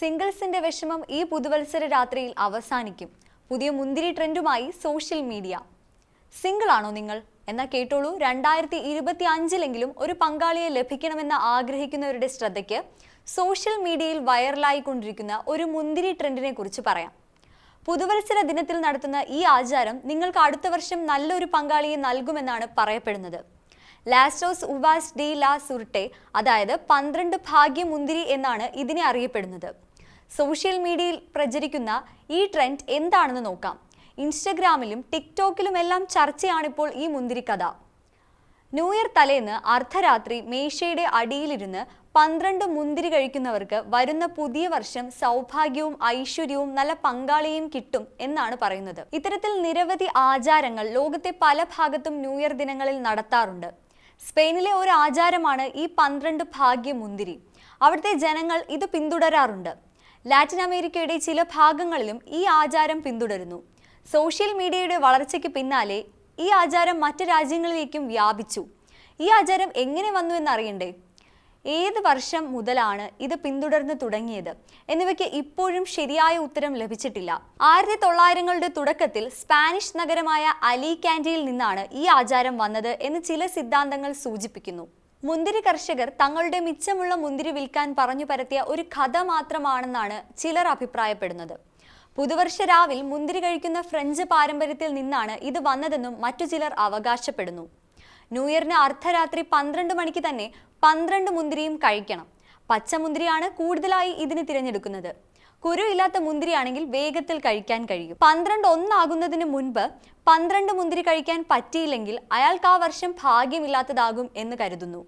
സിംഗിൾസിന്റെ വിഷമം ഈ പുതുവത്സര രാത്രിയിൽ അവസാനിക്കും. പുതിയ മുന്തിരി ട്രെൻഡുമായി സോഷ്യൽ മീഡിയ. സിംഗിൾ ആണോ നിങ്ങൾ? എന്നാൽ കേട്ടോളൂ രണ്ടായിരത്തി ഇരുപത്തി അഞ്ചിലെങ്കിലും ഒരു പങ്കാളിയെ ലഭിക്കണമെന്ന് ആഗ്രഹിക്കുന്നവരുടെ ശ്രദ്ധയ്ക്ക് സോഷ്യൽ മീഡിയയിൽ വൈറലായിക്കൊണ്ടിരിക്കുന്ന ഒരു മുന്തിരി ട്രെൻഡിനെ കുറിച്ച് പറയാം. പുതുവത്സര ദിനത്തിൽ നടത്തുന്ന ഈ ആചാരം നിങ്ങൾക്ക് അടുത്ത വർഷം നല്ലൊരു പങ്കാളിയെ നൽകുമെന്നാണ് പറയപ്പെടുന്നത്. ലാസ്റ്റോസ് ഉവാസ് ഡി ലാ സുർട്ടെ അതായത് പന്ത്രണ്ട് ഭാഗ്യ മുന്തിരി എന്നാണ് ഇതിനെ അറിയപ്പെടുന്നത്. സോഷ്യൽ മീഡിയയിൽ പ്രചരിക്കുന്ന ഈ ട്രെൻഡ് എന്താണെന്ന് നോക്കാം. ഇൻസ്റ്റഗ്രാമിലും ടിക്ടോക്കിലും എല്ലാം ചർച്ചയാണിപ്പോൾ ഈ മുന്തിരി കഥ. ന്യൂ ഇയർ തലേന്ന് അർദ്ധരാത്രി മേശയുടെ അടിയിലിരുന്ന് പന്ത്രണ്ട് മുന്തിരി കഴിക്കുന്നവർക്ക് വരുന്ന പുതിയ വർഷം സൗഭാഗ്യവും ഐശ്വര്യവും നല്ല പങ്കാളിയും കിട്ടും എന്നാണ് പറയുന്നത്. ഇത്തരത്തിൽ നിരവധി ആചാരങ്ങൾ ലോകത്തെ പല ഭാഗത്തും ന്യൂ ഇയർ ദിനങ്ങളിൽ നടത്താറുണ്ട്. സ്പെയിനിലെ ഒരു ആചാരമാണ് ഈ പന്ത്രണ്ട് ഭാഗ്യ മുന്തിരി അവിടുത്തെ ജനങ്ങൾ ഇത് പിന്തുടരാറുണ്ട്. ലാറ്റിൻ അമേരിക്കയുടെ ചില ഭാഗങ്ങളിലും ഈ ആചാരം പിന്തുടരുന്നു. സോഷ്യൽ മീഡിയയുടെ വളർച്ചയ്ക്ക് പിന്നാലെ ഈ ആചാരം മറ്റ് രാജ്യങ്ങളിലേക്കും വ്യാപിച്ചു. ഈ ആചാരം എങ്ങനെ വന്നു എന്നറിയണ്ടേ? ഏത് വർഷം മുതലാണ് ഇത് പിന്തുടർന്ന് തുടങ്ങിയത്? എന്നിവയ്ക്ക് ഇപ്പോഴും ശരിയായ ഉത്തരം ലഭിച്ചിട്ടില്ല. ആയിരത്തി തൊള്ളായിരങ്ങളുടെ തുടക്കത്തിൽ സ്പാനിഷ് നഗരമായ അലി കാൻഡിയിൽ നിന്നാണ് ഈ ആചാരം വന്നത് എന്ന് ചില സിദ്ധാന്തങ്ങൾ സൂചിപ്പിക്കുന്നു. മുന്തിരി കർഷകർ തങ്ങളുടെ മിച്ചമുള്ള മുന്തിരി വിൽക്കാൻ പറഞ്ഞു പരത്തിയ ഒരു കഥ മാത്രമാണെന്നാണ് ചിലർ അഭിപ്രായപ്പെടുന്നത്. പുതുവർഷ രാവിൽ മുന്തിരി കഴിക്കുന്ന ഫ്രഞ്ച് പാരമ്പര്യത്തിൽ നിന്നാണ് ഇത് വന്നതെന്നും മറ്റു ചിലർ അവകാശപ്പെടുന്നു. ന്യൂഇയറിന് അർദ്ധരാത്രി പന്ത്രണ്ട് മണിക്ക് തന്നെ പന്ത്രണ്ട് മുന്തിരിയും കഴിക്കണം. പച്ചമുന്തിരിയാണ് കൂടുതലായി ഇതിന് തിരഞ്ഞെടുക്കുന്നത്. കുരു ഇല്ലാത്ത മുന്തിരിയാണെങ്കിൽ വേഗത്തിൽ കഴിക്കാൻ കഴിയും. പന്ത്രണ്ട് ഒന്നാകുന്നതിന് മുൻപ് പന്ത്രണ്ട് മുന്തിരി കഴിക്കാൻ പറ്റിയില്ലെങ്കിൽ അയാൾക്ക് ആ വർഷം ഭാഗ്യമില്ലാത്തതാകും എന്ന് കരുതുന്നു.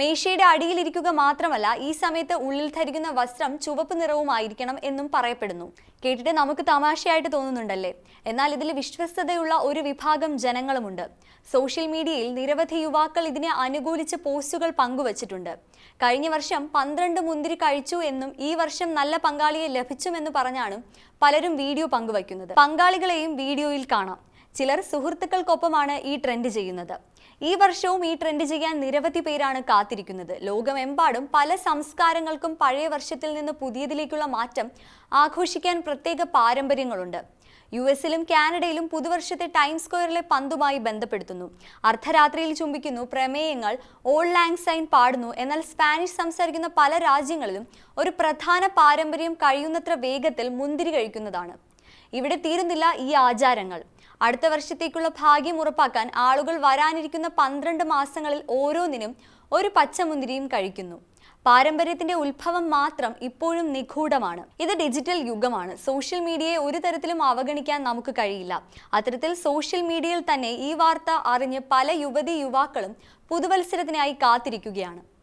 മേശയുടെ അടിയിലിരിക്കുക മാത്രമല്ല ഈ സമയത്ത് ഉള്ളിൽ ധരിക്കുന്ന വസ്ത്രം ചുവപ്പ് നിറവുമായിരിക്കണം എന്നും പറയപ്പെടുന്നു. കേട്ടിട്ട് നമുക്ക് തമാശയായിട്ട് തോന്നുന്നുണ്ടല്ലേ? എന്നാൽ ഇതിൽ വിശ്വസ്തതയുള്ള ഒരു വിഭാഗം ജനങ്ങളുമുണ്ട്. സോഷ്യൽ മീഡിയയിൽ നിരവധി യുവാക്കൾ ഇതിനെ അനുകൂലിച്ച് പോസ്റ്റുകൾ പങ്കുവച്ചിട്ടുണ്ട്. കഴിഞ്ഞ വർഷം പന്ത്രണ്ട് മുന്തിരി കഴിച്ചു എന്നും ഈ വർഷം നല്ല പങ്കാളിയെ ലഭിച്ചുമെന്ന് പറഞ്ഞാണ് പലരും വീഡിയോ പങ്കുവയ്ക്കുന്നത്. പങ്കാളികളെയും വീഡിയോയിൽ കാണാം. ചിലർ സുഹൃത്തുക്കൾക്കൊപ്പമാണ് ഈ ട്രെൻഡ് ചെയ്യുന്നത്. ഈ വർഷവും ഈ ട്രെൻഡ് ചെയ്യാൻ നിരവധി പേരാണ് കാത്തിരിക്കുന്നത്. ലോകമെമ്പാടും പല സംസ്കാരങ്ങൾക്കും പഴയ വർഷത്തിൽ നിന്ന് പുതിയതിലേക്കുള്ള മാറ്റം ആഘോഷിക്കാൻ പ്രത്യേക പാരമ്പര്യങ്ങളുണ്ട്. യു എസിലും കാനഡയിലും പുതുവർഷത്തെ ടൈം സ്ക്വയറിലെ പന്തുമായി ബന്ധപ്പെടുത്തുന്നു. അർദ്ധരാത്രിയിൽ ചുംബിക്കുന്നു പ്രമേയങ്ങൾ ഓൾ ലാങ് സൈൻ പാടുന്നു എന്നാൽ സ്പാനിഷ് സംസാരിക്കുന്ന പല രാജ്യങ്ങളിലും ഒരു പ്രധാന പാരമ്പര്യം കഴിയുന്നത്ര വേഗത്തിൽ മുന്തിരി കഴിക്കുന്നതാണ്. ഇവിടെ തീരുന്നില്ല ഈ ആചാരങ്ങൾ. അടുത്ത വർഷത്തേക്കുള്ള ഭാഗ്യം ഉറപ്പാക്കാൻ ആളുകൾ വരാനിരിക്കുന്ന പന്ത്രണ്ട് മാസങ്ങളിൽ ഓരോന്നിനും ഒരു പച്ചമുന്തിരിയും കഴിക്കുന്നു. പാരമ്പര്യത്തിന്റെ ഉത്ഭവം മാത്രം ഇപ്പോഴും നിഗൂഢമാണ്. ഇത് ഡിജിറ്റൽ യുഗമാണ്. സോഷ്യൽ മീഡിയയെ ഒരു തരത്തിലും അവഗണിക്കാൻ നമുക്ക് കഴിയില്ല. അത്തരത്തിൽ സോഷ്യൽ മീഡിയയിൽ തന്നെ ഈ വാർത്ത അറിഞ്ഞ് പല യുവതി യുവാക്കളും പുതുവത്സരത്തിനായി കാത്തിരിക്കുകയാണ്.